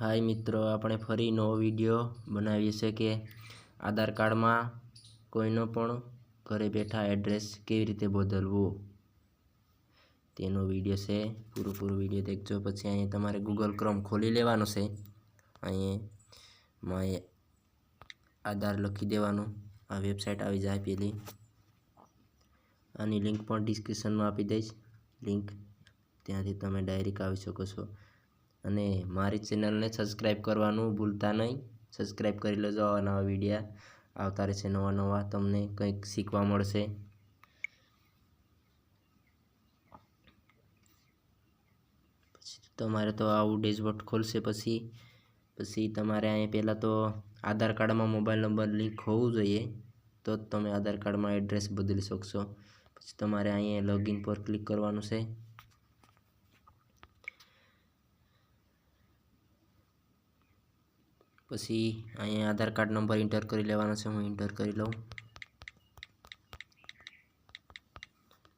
હાય મિત્રો, આપણે ફરી નવો વીડિયો બનાવીએ છે કે આધાર કાર્ડમાં કોઈનો પણ ઘરે બેઠા એડ્રેસ કેવી રીતે બદલવું. તેનો વીડિયો છે પૂરું વીડિયો દેખજો. પછી અહીંયા તમારે ગૂગલ ક્રોમ ખોલી લેવાનો છે. અહીં માય આધાર લખી દેવાનું. આ વેબસાઇટ આવી જાય પેલી. આની લિંક પણ ડિસ્ક્રિપ્શનમાં આપી દઈશ. લિંક ત્યાંથી તમે ડાયરેક્ટ આવી શકો છો. અને મારી ચેનલને સબસ્ક્રાઈબ કરવાનું ભૂલતા નહીં. સબસ્ક્રાઈબ કરી લેજો આવા નવા વિડીયા. આવતા રહેશે નવા નવા. તમને કંઈક શીખવા મળશે. તમારે તો આવું ડેશબોર્ડ ખોલશે પછી. પછી તમારે અહીંયા પહેલાં તો આધાર કાર્ડમાં મોબાઈલ નંબર લિંક હોવું જોઈએ. તો તમે આધાર કાર્ડમાં એડ્રેસ બદલી શકશો. પછી તમારે અહીંયા લોગિન પર ક્લિક કરવાનું છે. પછી અહીંયા આધાર કાર્ડ નંબર એન્ટર કરી લેવાનો છે, હું એન્ટર કરી લઉં.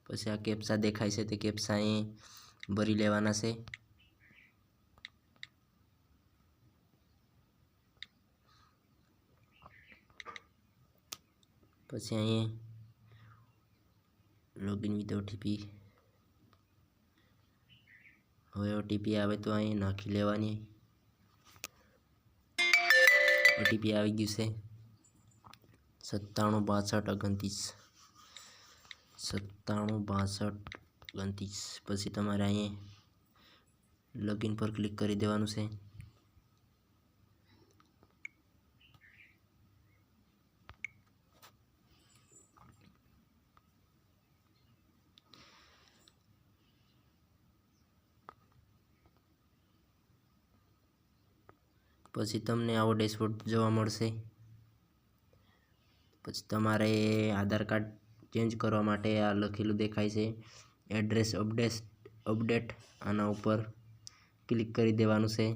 પછી આ કેપ્સા દેખાય છે, તે કેપ્સા અહીં ભરી લેવાના છે. પછી અહીં લોગિન વિથ ઓટીપી હવે ઓટીપી આવે તો અહીં નાખી લેવાની. ઓટીપી આવી ગયું છે. સત્તાણું બાસઠ ઓગણત્રીસ. સત્તાણું બાસઠ ઓગણત્રીસ. પછી તમારે અહીંયા લોગિન પર ક્લિક કરી દેવાનું છે. પછી તમને આવો ડેશબોર્ડ જોવા મળશે. પછી તમારે આધાર કાર્ડ ચેન્જ કરવા માટે આ લખેલું દેખાય છે. એડ્રેસ અપડેટ અપડેટ આના ઉપર ક્લિક કરી દેવાનું છે.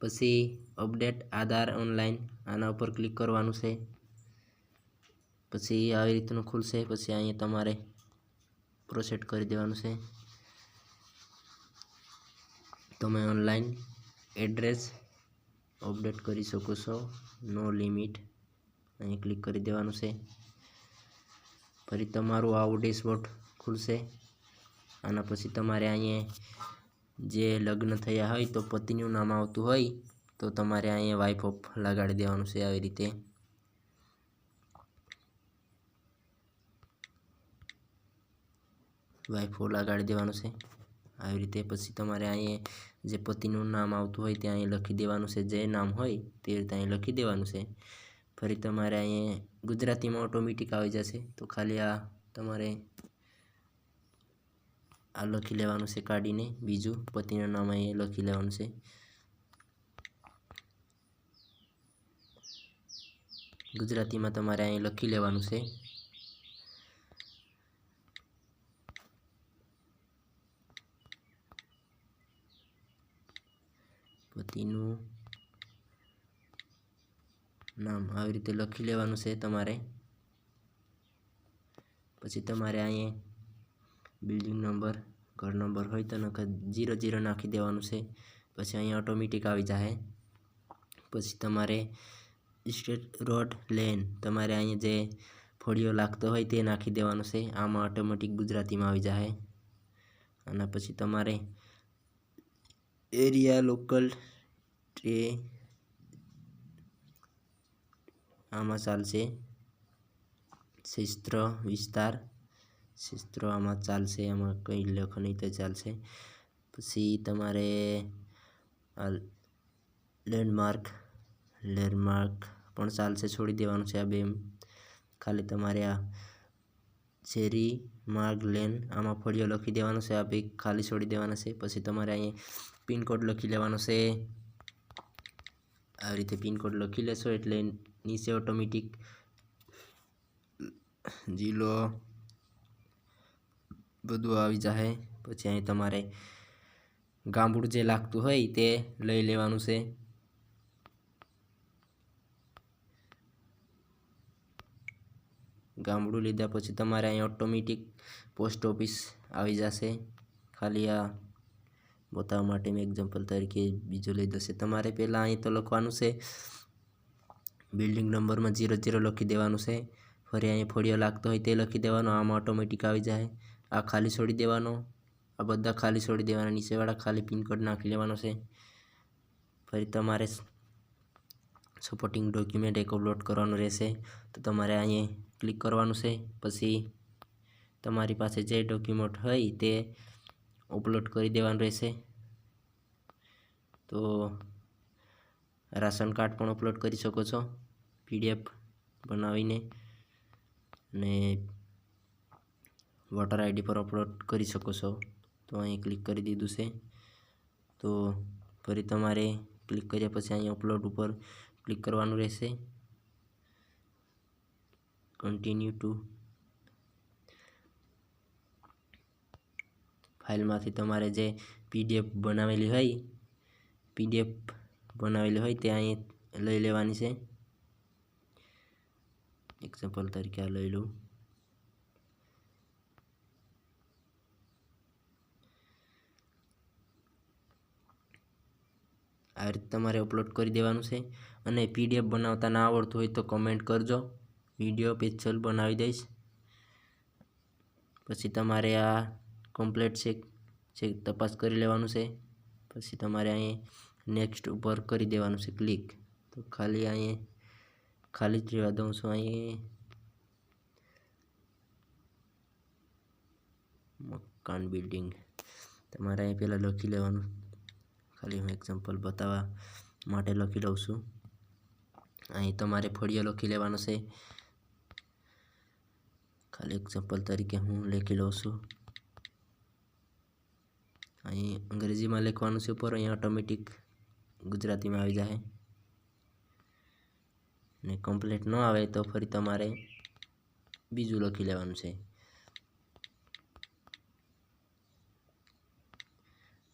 પછી અપડેટ આધાર ઓનલાઈન આના ઉપર ક્લિક કરવાનું છે. પછી આવી રીતનું ખુલશે. પછી અહીંયા તમારે પ્રોસેટ કરી દેવાનું છે. તમે ઓનલાઈન એડ્રેસ અપડેટ કરી શકો છો. નો લિમિટ. અહીં ક્લિક કરી દેવાનું છે. ફરી તમારું આવું ડેશબોર્ડ ખુલશે. આના પછી તમારે અહીંયા જે લગ્ન થયા હોય તો પતિનું નામ આવતું હોય તો તમારે અહીંયા વાઇફ ઓફ લગાડી દેવાનું છે આવી રીતે. વાઇફ લગાડી દેવાનું છે. આવી રીતે પછી તમારે અહીંયા જે પતિનું નામ આવતું હોય ત્યાં અહીં લખી દેવાનું છે. જે નામ હોય તે રીતે અહીં લખી દેવાનું છે. ફરી તમારે અહીં ગુજરાતીમાં ઓટોમેટિક આવી જશે. તો ખાલી આ તમારે આ લખી લેવાનું છે કાઢીને. બીજું પતિનું નામ અહીંયા લખી લેવાનું છે. ગુજરાતીમાં તમારે અહીં લખી લેવાનું છે. પતિનું નામ આવી રીતે લખી લેવાનું છે તમારે. પછી તમારે અહીંયા બિલ્ડિંગ નંબર ઘર નંબર હોય તો નકર જીરો જીરો નાખી દેવાનું છે. પછી અહીંયા ઓટોમેટિક આવી જાય પછી તમારે સ્ટેટ રોડ લેન તમારે અહીંયા જે ફળિયો લાગતો હોય તે નાખી દેવાનું છે. આમાં ઓટોમેટિક ગુજરાતીમાં આવી જાય અને પછી તમારે એરિયા લોકલ ટ્રે આમાં ચાલશે. શિસ્ત્ર વિસ્તાર. શિસ્ત્ર આમાં ચાલશે, આમાં કંઈ લખ નહીં તો ચાલશે. પછી તમારે લેન્ડમાર્ક લેન્ડમાર્ક પણ ચાલશે, છોડી દેવાનું છે આ બે ખાલી તમારે આ શેરી માર્ગ, લેન, આમાં ફળિયો લખી દેવાનો છે, આ બી ખાલી છોડી દેવાના છે. પછી તમારે અહીંયા પિનકોડ લખી લેવાનો છે. આવી રીતે પિનકોડ લખી લેશો એટલે નીચે ઓટોમેટિક જિલ્લો બધું આવી જાય પછી અહીં તમારે ગામડું જે લાગતું હોય તે લઈ લેવાનું છે. ગામડું લીધા પછી તમારે અહીં ઓટોમેટિક પોસ્ટ ઓફિસ આવી જશે. ખાલી આ બતાવવા માટે મેં એક્ઝામ્પલ તરીકે બીજો લીધો છે તમારે પહેલાં અહીં તો લખવાનું છે બિલ્ડિંગ નંબરમાં જીરો જીરો લખી દેવાનું છે. ફરી અહીં ફોડિયો લાગતો હોય તે લખી દેવાનો. આમાં ઓટોમેટિક આવી જાય. આ ખાલી છોડી દેવાનો. આ બધા ખાલી છોડી દેવાના. નીચેવાળા ખાલી પિનકોડ નાખી લેવાનો છે. ફરી તમારે સપોર્ટિંગ ડોક્યુમેન્ટ એક અપલોડ કરવાનું રહેશે. તો તમારે અહીંયા ક્લિક કરવાનું છે. પછી તમારી પાસે જે ડોક્યુમેન્ટ હોય તે અપલોડ કરી દેવાનું રહેશે. તો રાશન કાર્ડ પણ અપલોડ કરી શકો છો. પીડીએફ બનાવીને અને વોટર આઈડી પર અપલોડ કરી શકો છો. તો અહીં ક્લિક કરી દીધું છે. તો ફરી તમારે ક્લિક કર્યા પછી અહીં અપલોડ ઉપર ક્લિક કરવાનું રહેશે. કન્ટિન્યુ ટુ ફાઇલમાંથી તમારે જે પીડીએફ બનાવેલી હોય પીડીએફ બનાવેલી હોય તે અહીં લઈ લેવાની છે. એક્ઝામ્પલ તરીકે આ લઈ લઉં. આ રીતે તમારે અપલોડ કરી દેવાનું છે. અને પીડીએફ બનાવતા ના આવડતું હોય તો કમેન્ટ કરજો. વીડિયો પેચલ બનાવી દઈશ. પછી તમારે આ કમ્પ્લેટ છે ચેક તપાસ કરી લેવાનું છે. પછી તમારે અહીં નેક્સ્ટ ઉપર કરી દેવાનું છે ક્લિક તો ખાલી અહીં, ખાલી જ રહેવા દઉં છું અહીં. મકાન બિલ્ડિંગ તમારે અહીં પહેલાં લખી લેવાનું. ખાલી હું એક્ઝામ્પલ બતાવવા માટે લખી લઉં છું. અહીં તમારે ફળિયો લખી લેવાનો છે. ખાલી એક્ઝામ્પલ તરીકે હું લખી લઉં છું. અહીં અંગ્રેજીમાં લખવાનું છે ઉપર અહીં ઓટોમેટિક ગુજરાતીમાં આવી જાય. ને કમ્પ્લીટ ન આવે તો ફરી તમારે બીજું લખી લેવાનું છે.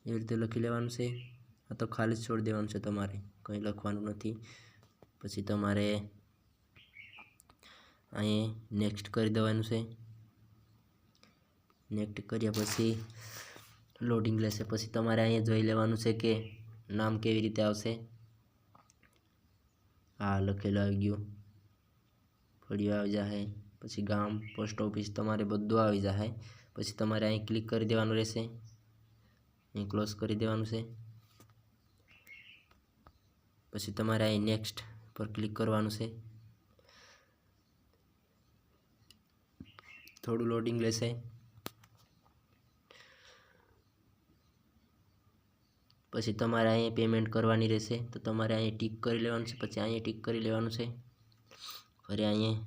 એવી રીતે લખી લેવાનું છે. આ તો ખાલી છોડી દેવાનું છે તમારે, કંઈ લખવાનું નથી. પછી તમારે અહીં નેક્સ્ટ કરી દેવાનું છે. નેક્સ્ટ કર્યા પછી લોડિંગ લેશે. પછી તમારે અહીંયા જોઈ લેવાનું છે કે નામ કેવી રીતે આવશે. આ લખેલું આવી ગયું. ફળિયું આવી જાય પછી ગામ પોસ્ટ ઓફિસ તમારે બધું આવી જાય પછી તમારે અહીં ક્લિક કરી દેવાનું રહેશે. અહીં ક્લોઝ કરી દેવાનું છે. પછી તમારે અહીં નેક્સ્ટ પર ક્લિક કરવાનું છે. થોડું લોડિંગ લેશે. પછી તમારે અહીંયા પેમેન્ટ કરવાની રહેશે, તો તમારે અહીંયા ટીક કરી લેવાનું છે, પછી અહીંયા ટીક કરી લેવાનું છે. ફરી અહીંયા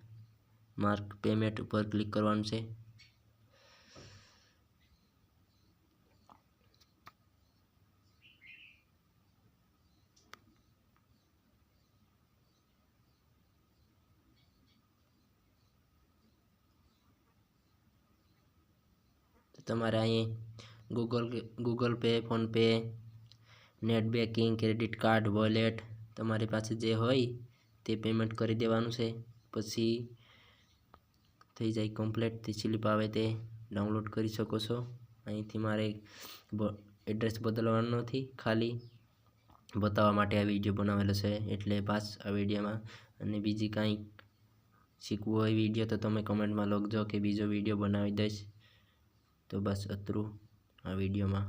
માર્ક પેમેન્ટ ઉપર ક્લિક કરવાનું છે. તમારે અહીં Google Google Pay PhonePe net banking credit card wallet તમારી પાસે જે હોય તે પેમેન્ટ કરી દેવાનું છે. પછી થઈ જાય કમ્પ્લેટ તે સ્લીપ આવે તે ડાઉનલોડ કરી શકો છો. અહીંથી મારે એડ્રેસ બદલવાનું નથી, ખાલી બતાવવા માટે આ વીડિયો બનાવેલો છે. એટલે પાસ આ વિડીયોમાં અને બીજી કાંઈ શીખવું હોય વીડિયો તો તમે કમેન્ટમાં લખજો કે બીજો વીડિયો બનાવી દઈશ. તો બસ અત્રું આ વિડીયોમાં.